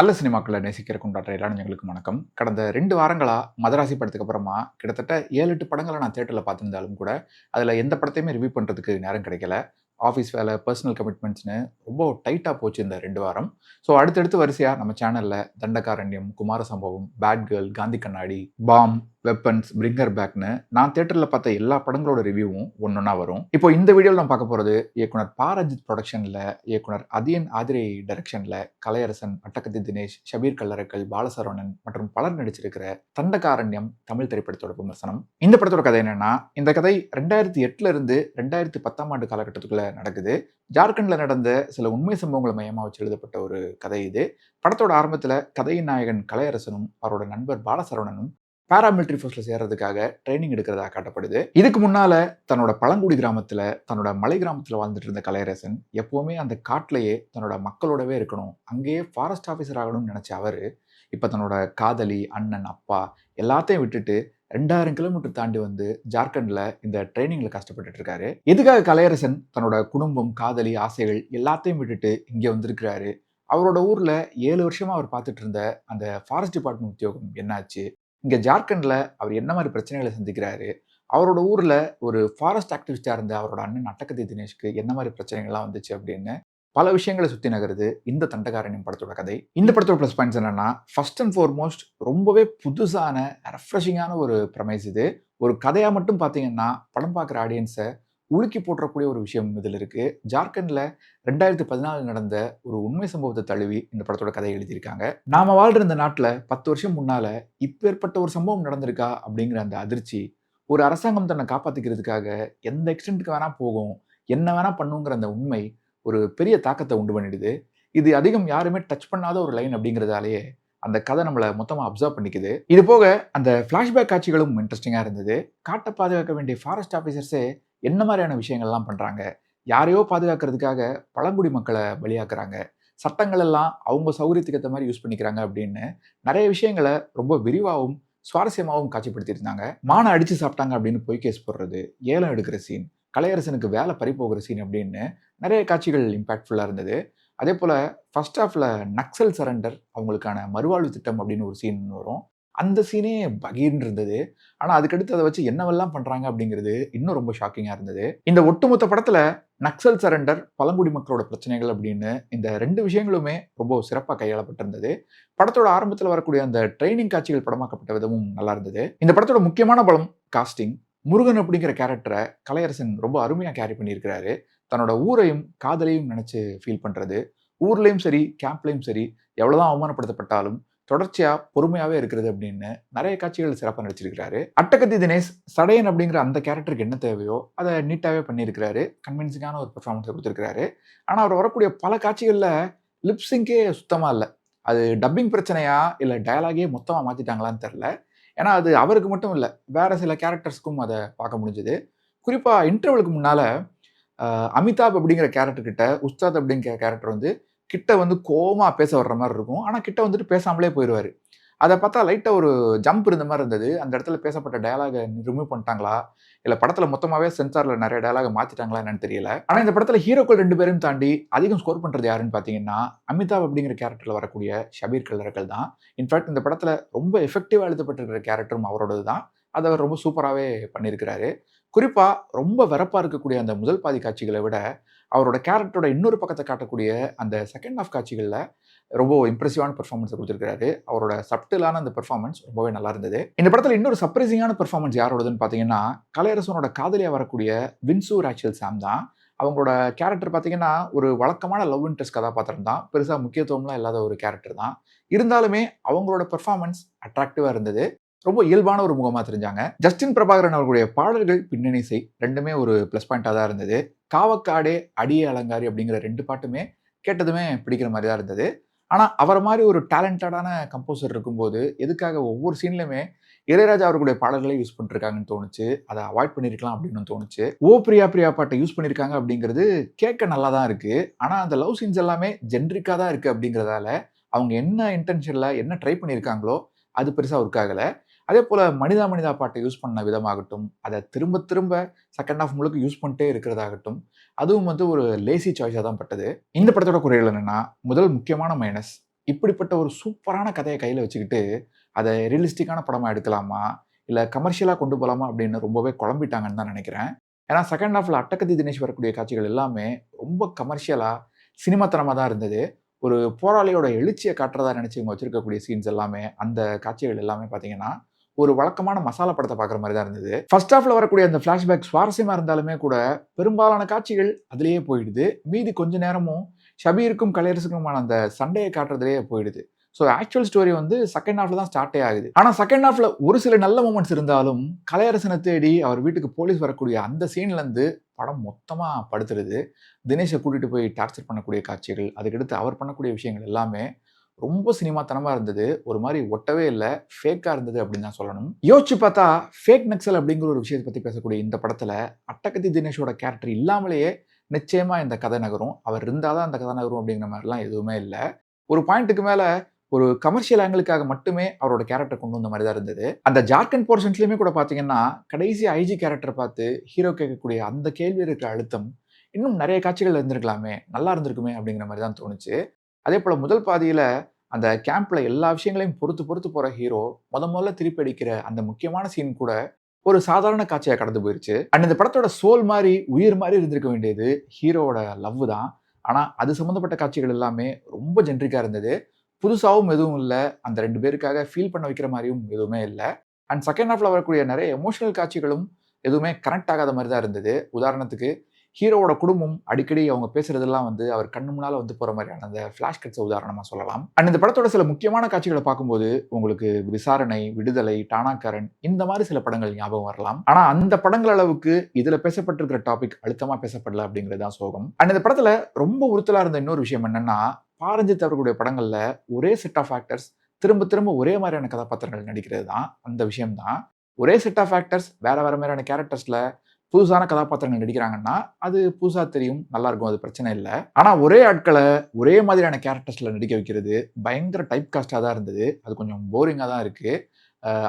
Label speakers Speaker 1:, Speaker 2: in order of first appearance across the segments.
Speaker 1: நல்ல சினிமாக்களை நேசிக்கிற கொண்டாடுற இளைஞர்களுக்கு வணக்கம். கடந்த ரெண்டு வாரங்களா மதராசி படத்துக்கு அப்புறமா கிட்டத்தட்ட ஏழு எட்டு படங்களை நான் தேட்டரில் பார்த்துருந்தாலும் கூட அதில் எந்த படத்தையுமே ரிவ்யூ பண்ணுறதுக்கு நேரம் கிடைக்கல. ஆஃபீஸ் வேலை பர்சனல் கமிட்மெண்ட்ஸ்னு ரொம்ப டைட்டாக போச்சு இந்த ரெண்டு வாரம். ஸோ அடுத்தடுத்து வரிசையாக நம்ம சேனலில் தண்டகாரண்யம் குமார சம்பவம் பேட் கேர்ள் காந்தி கண்ணாடி பாம் வெப்பன்ஸ் பிரிங்கர் பேக்னு நான் தேட்டரில் பார்த்த எல்லா படங்களோட ரிவ்யூவும் ஒன்றொன்னா வரும். இப்போ இந்த வீடியோவில் நான் பார்க்க போகிறது இயக்குனர் பாரஜித் ப்ரொடக்ஷனில் இயக்குனர் அதியன் ஆதிரை டைரக்ஷனில் கலையரசன் அட்டகத்தி தினேஷ் ஷபீர் கல்லறக்கல் பாலசரவணன் மற்றும் பலர் நடிச்சிருக்கிற தண்டகாரண்யம் தமிழ் திரைப்படத்தோட விமர்சனம். இந்த படத்தோட கதை என்னன்னா இந்த கதை ரெண்டாயிரத்தி எட்டுல இருந்து ரெண்டாயிரத்தி பத்தாம் ஆண்டு காலகட்டத்துக்குள்ள நடக்குது. ஜார்க்கண்டில் நடந்த சில உண்மை சம்பவங்களை மையமாக வச்சு எழுதப்பட்ட ஒரு கதை இது. படத்தோட ஆரம்பத்தில் கதையின் நாயகன் கலையரசனும் அவரோட நண்பர் பாலசரவணனும் பாராமிலிட்டரி ஃபோர்ஸில் சேர்றதுக்காக ட்ரைனிங் எடுக்கிறதா காட்டப்படுது. இதுக்கு முன்னால தன்னோட பழங்குடி கிராமத்தில் தன்னோட மலை கிராமத்தில் வாழ்ந்துட்டு இருந்த கலையரசன் எப்போவுமே அந்த காட்டிலேயே தன்னோட மக்களோடவே இருக்கணும். அங்கேயே ஃபாரஸ்ட் ஆஃபீஸர் ஆகணும்னு நினச்ச அவர் இப்போ தன்னோட காதலி அண்ணன் அப்பா எல்லாத்தையும் விட்டுட்டு ரெண்டாயிரம் கிலோமீட்டர் தாண்டி வந்து ஜார்க்கண்டில் இந்த ட்ரைனிங்கில் கஷ்டப்பட்டுட்டு இருக்காரு. எதுக்காக கலையரசன் தன்னோட குடும்பம் காதலி ஆசைகள் எல்லாத்தையும் விட்டுட்டு இங்கே வந்திருக்கிறாரு? அவரோட ஊரில் ஏழு வருஷமாக அவர் பார்த்துட்டு இருந்த அந்த ஃபாரஸ்ட் டிபார்ட்மெண்ட் உத்தியோகம் என்னாச்சு? இங்கே ஜார்க்கண்டில் அவர் என்ன மாதிரி பிரச்சனைகளை சந்திக்கிறாரு? அவரோட ஊரில் ஒரு ஃபாரஸ்ட் ஆக்டிவிஸ்டாக இருந்த அவரோட அண்ணன் நட்டக்கதி தினேஷ்க்கு என்ன மாதிரி பிரச்சனைகள்லாம் வந்துச்சு அப்படின்னு பல விஷயங்களை சுற்றி நகருது இந்த தண்டகாரணியம் படத்தோட கதை. இந்த படத்தோட ப்ளஸ் பாயிண்ட்ஸ் என்னென்னா ஃபர்ஸ்ட் அண்ட் ஃபார்மோஸ்ட் ரொம்பவே புதுசான ரெஃப்ரெஷிங்கான ஒரு ப்ரமைஸ் இது. ஒரு கதையாக மட்டும் பார்த்தீங்கன்னா படம் பார்க்குற ஆடியன்ஸை உலுக்கி போட்டுறக்கூடிய ஒரு விஷயம் இதில் இருக்குது ஜார்க்கண்டில் ரெண்டாயிரத்தி பதினாலு நடந்த ஒரு உண்மை சம்பவத்தை தழுவி இந்த படத்தோட கதையை எழுதியிருக்காங்க. நாம வாழ்ற இந்த நாட்டில் பத்து வருஷம் முன்னால் இப்பேற்பட்ட ஒரு சம்பவம் நடந்திருக்கா அப்படிங்கிற அந்த அதிர்ச்சி ஒரு அரசாங்கம் தன்னை காப்பாற்றிக்கிறதுக்காக எந்த எக்ஸ்டென்ட்டுக்கு வேணால் போகும் என்ன வேணால் பண்ணுங்கிற அந்த உண்மை ஒரு பெரிய தாக்கத்தை உண்டு பண்ணிடுது. இது அதிகம் யாருமே டச் பண்ணாத ஒரு லைன் அப்படிங்கிறதாலேயே அந்த கதை நம்மளை மொத்தமாக அப்சர்வ் பண்ணிக்குது. இது போக அந்த ஃப்ளாஷ்பேக் காட்சிகளும் இன்ட்ரெஸ்டிங்காக இருந்தது. காட்டை பாதுகாக்க வேண்டிய ஃபாரஸ்ட் ஆஃபீஸர்ஸே என்ன மாதிரியான விஷயங்கள்லாம் பண்ணுறாங்க யாரையோ பாதுகாக்கிறதுக்காக பழங்குடி மக்களை பலியாக்குறாங்க. சட்டங்கள் எல்லாம் அவங்க சௌகரியத்துக்கு ஏற்ற மாதிரி யூஸ் பண்ணிக்கிறாங்க அப்படின்னு நிறைய விஷயங்களை ரொம்ப விரிவாகவும் சுவாரஸ்யமாகவும் காட்சிப்படுத்தியிருந்தாங்க மானை அடித்து சாப்பிட்டாங்க அப்படின்னு பொய் கேஸ் போடுறது ஏலம் எடுக்கிற சீன் கலையரசனுக்கு வேலை பறிப்போகிற சீன் அப்படின்னு நிறைய காட்சிகள் இம்பாக்ட்ஃபுல்லாக இருந்தது. அதே போல் ஃபஸ்ட் ஆஃபில் நக்சல் சரண்டர் அவங்களுக்கான மறுவாழ்வு திட்டம் அப்படின்னு ஒரு சீன் வரும். அந்த சீனே பகீர்னு இருந்தது ஆனால் அதுக்கடுத்து அதை வச்சு என்னவெல்லாம் பண்ணுறாங்க அப்படிங்கிறது இன்னும் ரொம்ப ஷாக்கிங்காக இருந்தது. இந்த ஒட்டுமொத்த படத்தில் நக்சல் சரண்டர் பழங்குடி மக்களோட பிரச்சனைகள் அப்படின்னு இந்த ரெண்டு விஷயங்களுமே ரொம்ப சிறப்பாக கையாளப்பட்டிருந்தது. படத்தோட ஆரம்பத்தில் வரக்கூடிய அந்த ட்ரைனிங் காட்சிகள் படமாக்கப்பட்ட விதமும் நல்லா இருந்தது. இந்த படத்தோட முக்கியமான பலம் காஸ்டிங் முருகன் அப்படிங்கிற கேரக்டரை கலையரசன் ரொம்ப அருமையாக கேரி பண்ணியிருக்கிறாரு. தன்னோட ஊரையும் காதலையும் நினச்சி ஃபீல் பண்ணுறது ஊர்லேயும் சரி கேம்ப்லேயும் சரி எவ்வளோதான் அவமானப்படுத்தப்பட்டாலும் தொடர்ச்சியாக பொறுமையாகவே இருக்கிறது அப்படின்னு நிறைய காட்சிகள் சிறப்பாக நடிச்சிருக்கிறாரு. அட்டகத்தி தினேஷ் சடையன் அப்படிங்கிற அந்த கேரக்டருக்கு என்ன தேவையோ அதை நீட்டாகவே பண்ணியிருக்கிறாரு. கன்வின்சிங்கான ஒரு பெர்ஃபார்மன்ஸை கொடுத்துருக்காரு ஆனால் அவர் வரக்கூடிய பல காட்சிகளில் லிப்ஸிங்கே சுத்தமாக இல்லை. அது டப்பிங் பிரச்சனையா இல்லை டயலாகே மொத்தமாக மாற்றிட்டாங்களான்னு தெரில ஏன்னா அது அவருக்கு மட்டும் இல்லை வேற சில கேரக்டர்ஸ்க்கும் அதை பார்க்க முடிஞ்சது. குறிப்பாக இன்டர்வலுக்கு முன்னால் அமிதாப் அப்படிங்கிற கேரக்டர் கிட்ட உஸ்தாத் அப்படிங்கிற கேரக்டர் வந்து கிட்ட வந்து கோமா பேச வர்ற மாதிரி இருக்கும். ஆனால் கிட்ட வந்துட்டு பேசாமலே போயிடுவார் அதை பார்த்தா லைட்டாக ஒரு ஜம்ப் இருந்த மாதிரி இருந்தது. அந்த இடத்துல பேசப்பட்ட டயலாகை ரிமூவ் பண்ணிட்டாங்களா? இல்லை படத்தில் மொத்தமாகவே சென்சாரில் நிறைய டயலாக மாற்றிட்டாங்களா என்னன்னு தெரியல. ஆனால் இந்த படத்தில் ஹீரோக்கள் ரெண்டு பேரும் தாண்டி அதிகம் ஸ்கோர் பண்ணுறது யாருன்னு பார்த்தீங்கன்னா அமிதாப் அப்படிங்கிற கேரக்டரில் வரக்கூடிய ஷபீர் கல்லர்கள் தான். இன்ஃபேக்ட் இந்த படத்தில் ரொம்ப எஃபெக்டிவாக எழுதப்பட்டிருக்கிற கேரக்டரும் அவரோடது தான். அதை அவர் ரொம்ப சூப்பராகவே பண்ணியிருக்கிறாரு. குறிப்பாக ரொம்ப வெறப்பாக இருக்கக்கூடிய அந்த முதல் பாதி காட்சிகளை விட அவரோட கேரக்டரோட இன்னொரு பக்கத்தை காட்டக்கூடிய அந்த செகண்ட் ஆஃப் காட்சிகளில் ரொம்ப இம்ப்ரெசிவான பெர்ஃபார்மன்ஸை கொடுத்துருக்காரு அவரோட சப்டிலான அந்த பெர்ஃபார்மன்ஸ் ரொம்பவே நல்லா இருந்தது. இந்த படத்தில் இன்னொரு சர்ப்ரைசிங்கான பெர்ஃபார்மன்ஸ் யாரோடதுன்னு பார்த்தீங்கன்னா கலையரசனோட காதலியாக வரக்கூடிய வின்சு ராச்சல் சாம் தான். அவங்களோட கேரக்டர் பார்த்தீங்கன்னா ஒரு வழக்கமான லவ் இன்ட்ரெஸ்ட் கதாபாத்திரம் தான். பெருசாக முக்கியத்துவம்லாம் இல்லாத ஒரு கேரக்டர் தான். இருந்தாலுமே அவங்களோட பெர்ஃபார்மன்ஸ் அட்ராக்டிவாக இருந்தது. ரொம்ப இயல்பான ஒரு முகமாக தெரிஞ்சாங்க. ஜஸ்டின் பிரபாகரன் அவர்களுடைய பாடல்கள் பின்னணி இசை ரெண்டுமே ஒரு ப்ளஸ் பாயிண்டாக தான் இருந்தது. காவக்காடே அடியே அலங்காரி அப்படிங்கிற ரெண்டு பாட்டுமே கேட்டதுமே பிடிக்கிற மாதிரி தான் இருந்தது. ஆனால் அவரை மாதிரி ஒரு டேலண்டடான கம்போசர் இருக்கும்போது எதுக்காக ஒவ்வொரு சீன்லையுமே இளையராஜா அவர்களுடைய பாடல்களை யூஸ் பண்ணிருக்காங்கன்னு தோணுச்சு. அதை அவாய்ட் பண்ணியிருக்கலாம் அப்படின்னு தோணுச்சு. ஓ பிரியா பிரியா பாட்டை யூஸ் பண்ணியிருக்காங்க அப்படிங்கிறது கேட்க நல்லா தான் இருக்கு. ஆனால் அந்த லவ் சீன்ஸ் எல்லாமே ஜென்ரிக்காக தான் இருக்கு அப்படிங்கிறதால அவங்க என்ன இன்டென்ஷனில் என்ன ட்ரை பண்ணியிருக்காங்களோ அது பெருசாக ஒர்க் ஆகலை. அதே போல் மனிதா மனிதா பாட்டை யூஸ் பண்ண விதமாகட்டும் அதை திரும்ப திரும்ப செகண்ட் ஹாஃப் முழுக்க யூஸ் பண்ணிட்டே இருக்கிறதாகட்டும் அதுவும் வந்து ஒரு லேசி சாய்ஸாக தான் பட்டது இந்த படத்தோட குறைகள் என்னென்னா முதல் முக்கியமான மைனஸ் இப்படிப்பட்ட ஒரு சூப்பரான கதையை கையில் வச்சுக்கிட்டு, அதை ரியலிஸ்டிக்கான படமாக எடுக்கலாமா? இல்லை கமர்ஷியலாக கொண்டு போகலாமா அப்படின்னு ரொம்பவே குழம்பிட்டாங்கன்னு தான் நினைக்கிறேன் ஏன்னா, செகண்ட் ஹால்ஃப்ல அட்டக்கத்தி தினேஷ் வரக்கூடிய காட்சிகள் எல்லாமே ரொம்ப கமர்ஷியலாக சினிமாத்தனமாக தான் இருந்தது. ஒரு போராளியோட எழுச்சியை காட்டுறதா நினச்சி இவங்க வச்சிருக்கக்கூடிய சீன்ஸ் எல்லாமே, அந்த காட்சிகள் எல்லாமே பார்த்தீங்கன்னா, ஒரு வழக்கமான மசாலா படத்தை பார்க்குற மாதிரி தான் இருந்தது. ஃபர்ஸ்ட் ஹாஃப்ல வரக்கூடிய அந்த ஃப்ளாஷ்பேக் சுவாரஸ்யமாக இருந்தாலுமே கூட, பெரும்பாலான காட்சிகள் அதிலேயே போயிடுது. மீதி கொஞ்ச நேரமும் ஷபீருக்கும், கலையரசுக்குமான அந்த சண்டையை காட்டுறதுலேயே போயிடுது. ஸோ ஆக்சுவல் ஸ்டோரி வந்து செகண்ட் ஹாஃப்ல தான் ஸ்டார்ட்டே ஆகுது. ஆனால் செகண்ட் ஹாஃப்ல ஒரு சில நல்ல மூமெண்ட்ஸ் இருந்தாலும், கலையரசனை தேடி அவர் வீட்டுக்கு போலீஸ் வரக்கூடிய அந்த சீன்லேருந்து படம் மொத்தமாக படுத்துருது. தினேஷை கூட்டிகிட்டு போய் டார்ச்சர் பண்ணக்கூடிய காட்சிகள், அதுக்கடுத்து அவர் பண்ணக்கூடிய விஷயங்கள் எல்லாமே ரொம்ப சினிமாத்தனமாக இருந்தது. ஒரு மாதிரி ஒட்டவே இல்லை ஃபேக்காக இருந்தது அப்படின்னு தான் சொல்லணும். யோசிச்சு பார்த்தா, ஃபேக் நக்சல் அப்படிங்கிற ஒரு விஷயத்தை பற்றி பேசக்கூடிய இந்த படத்தில் அட்டகத்தி தினேஷோட கேரக்டர் இல்லாமலேயே நிச்சயமாக இந்த கதை நகரும். அவர் இருந்தால் தான் அந்த கதை நகரும் அப்படிங்கிற மாதிரிலாம் எதுவுமே இல்லை ஒரு பாயிண்ட்டுக்கு மேலே ஒரு கமர்ஷியல் ஆங்கிளுக்காக மட்டுமே அவரோட கேரக்டர் கொண்டு வந்த மாதிரி தான் இருந்தது. அந்த ஜார்க்கண்ட் போர்ஷன்ஸ்லையுமே கூட பார்த்தீங்கன்னா, கடைசி ஐஜி கேரக்டர் பார்த்து ஹீரோ கேட்கக்கூடிய அந்த கேள்வி இருக்கிற அழுத்தம், இன்னும் நிறைய காட்சிகள் இருந்திருக்கலாமே! நல்லா இருந்திருக்குமே! அப்படிங்கிற மாதிரி தான் தோணுச்சு. அதே போல் முதல் பாதியில் அந்த கேம்பில் எல்லா விஷயங்களையும் பொறுத்து பொறுத்து போகிற ஹீரோ, முத முதல்ல திருப்பி அடிக்கிற அந்த முக்கியமான சீன் கூட ஒரு சாதாரண காட்சியாக கடந்து போயிருச்சு. அண்ட் இந்த படத்தோட சோல் மாதிரி உயிர் மாதிரி இருந்திருக்க வேண்டியது ஹீரோவோட லவ் தான். ஆனால் அது சம்மந்தப்பட்ட காட்சிகள் எல்லாமே ரொம்ப ஜென்ரிக்காக இருந்தது. புதுசாகவும் எதுவும் இல்லை அந்த ரெண்டு பேருக்காக ஃபீல் பண்ண வைக்கிற மாதிரியும் எதுவுமே இல்லை அண்ட் செகண்ட் ஹாஃபில் வரக்கூடிய நிறைய எமோஷனல் காட்சிகளும் எதுவுமே கனெக்ட் ஆகாத மாதிரி தான் இருந்தது. உதாரணத்துக்கு, ஹீரோவோட குடும்பம் அடிக்கடி அவங்க பேசுறதெல்லாம் வந்து அவர் கண்ணு முன்னால் வந்து போற மாதிரியான அந்த ஃபிளாஷ் கட்ஸ உதாரணமா சொல்லலாம். அண்ட் இந்த படத்தோட சில முக்கியமான காட்சிகளை பார்க்கும்போது, உங்களுக்கு விசாரணை, விடுதலை, டானாக்காரன் இந்த மாதிரி சில படங்கள் ஞாபகம் வரலாம். ஆனா, அந்த படங்கள் அளவுக்கு இதுல பேசப்பட்டிருக்கிற டாபிக் அழுத்தமா பேசப்படல அப்படிங்கிறது தான் சோகம். அண்ட் இந்த படத்துல ரொம்ப உறுத்தலா இருந்த இன்னொரு விஷயம் என்னன்னா, பாரஞ்சித் அவர்களுடைய படங்கள்ல ஒரே செட் ஆஃப் ஆக்டர்ஸ் திரும்ப திரும்ப ஒரே மாதிரியான கதாபாத்திரங்கள் நடிக்கிறது தான் அந்த விஷயம் தான். ஒரே செட் ஆஃப் ஆக்டர்ஸ் வேற வேற மாதிரியான கேரக்டர்ஸ்ல புதுசான கதாபாத்திரங்கள் நடிக்கிறாங்கன்னா, அது புதுசாக தெரியும். நல்லாருக்கும். அது பிரச்சனை இல்லை ஆனால் ஒரே ஆட்களை ஒரே மாதிரியான கேரக்டர்ஸில் நடிக்க வைக்கிறது பயங்கர டைப் காஸ்ட்டாக தான் இருந்தது. அது கொஞ்சம் போரிங்காக தான் இருக்குது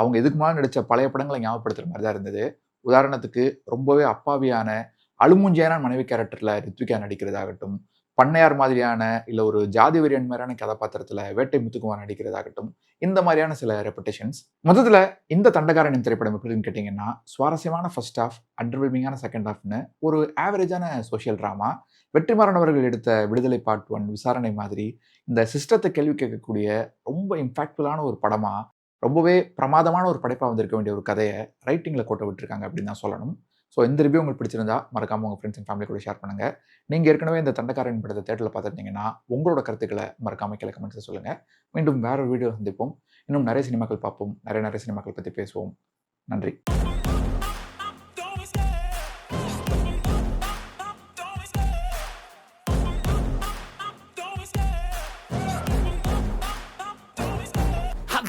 Speaker 1: அவங்க இதுக்கு முன்னாடி நடித்த பழைய படங்களை ஞாபகப்படுத்துகிற மாதிரி தான் இருந்தது. உதாரணத்துக்கு, ரொம்பவே அப்பாவியான, அழுமுஞ்சியான மனைவி கேரக்டரில் ரித்விகா நடிக்கிறதாகட்டும், பண்ணையார் மாதிரியான, இல்லை ஒரு ஜாதி வெறியன் மாதிரியான கதாபாத்திரத்தில் வேட்டை முத்துக்குமார் நடிக்கிறதாகட்டும், இந்த மாதிரியான சில ரெப்புடேஷன்ஸ் மொத்தத்தில் இந்த தண்டகாரனின் திரைப்படம் எப்படின்னு கேட்டிங்கன்னா சுவாரஸ்யமான ஃபர்ஸ்ட் ஆஃப் அண்டர்வெல்மிங்கான செகண்ட் ஆஃப்னு ஒரு ஆவரேஜான சோஷியல் ட்ராமா வெற்றிமாறன் அவர்கள் எடுத்த விடுதலை பார்ட் ஒன் விசாரணை மாதிரி இந்த சிஸ்டத்தை கேள்வி கேட்கக்கூடிய ரொம்ப இம்பாக்ட்ஃபுல்லான ஒரு படமாக ரொம்பவே பிரமாதமான ஒரு படைப்பாக வந்திருக்க வேண்டிய ஒரு கதையை ரைட்டிங்கில் கொட்ட விட்டுருக்காங்க அப்படின்னு தான் சொல்லணும். ஸோ இந்த ரிவ்யூ உங்களுக்கு பிடிச்சிருந்தா, மறக்காமல் உங்கள் ஃப்ரெண்ட்ஸ் அண்ட் ஃபேமிலி கூட ஷேர் பண்ணுங்கள் நீங்கள் ஏற்கனவே இந்த தண்டக்காரன் படத்தை தேட்டரில் பார்த்துருந்தீங்கன்னா உங்களோட கருத்துக்களை மறக்காமல் கீழே கமெண்ட்ஸை சொல்லுங்கள் மீண்டும் வேறு ஒரு சந்திப்போம். இன்னும் நிறைய சினிமாக்கள் பார்ப்போம். நிறைய நிறைய சினிமாக்கள் பற்றி பேசுவோம். நன்றி.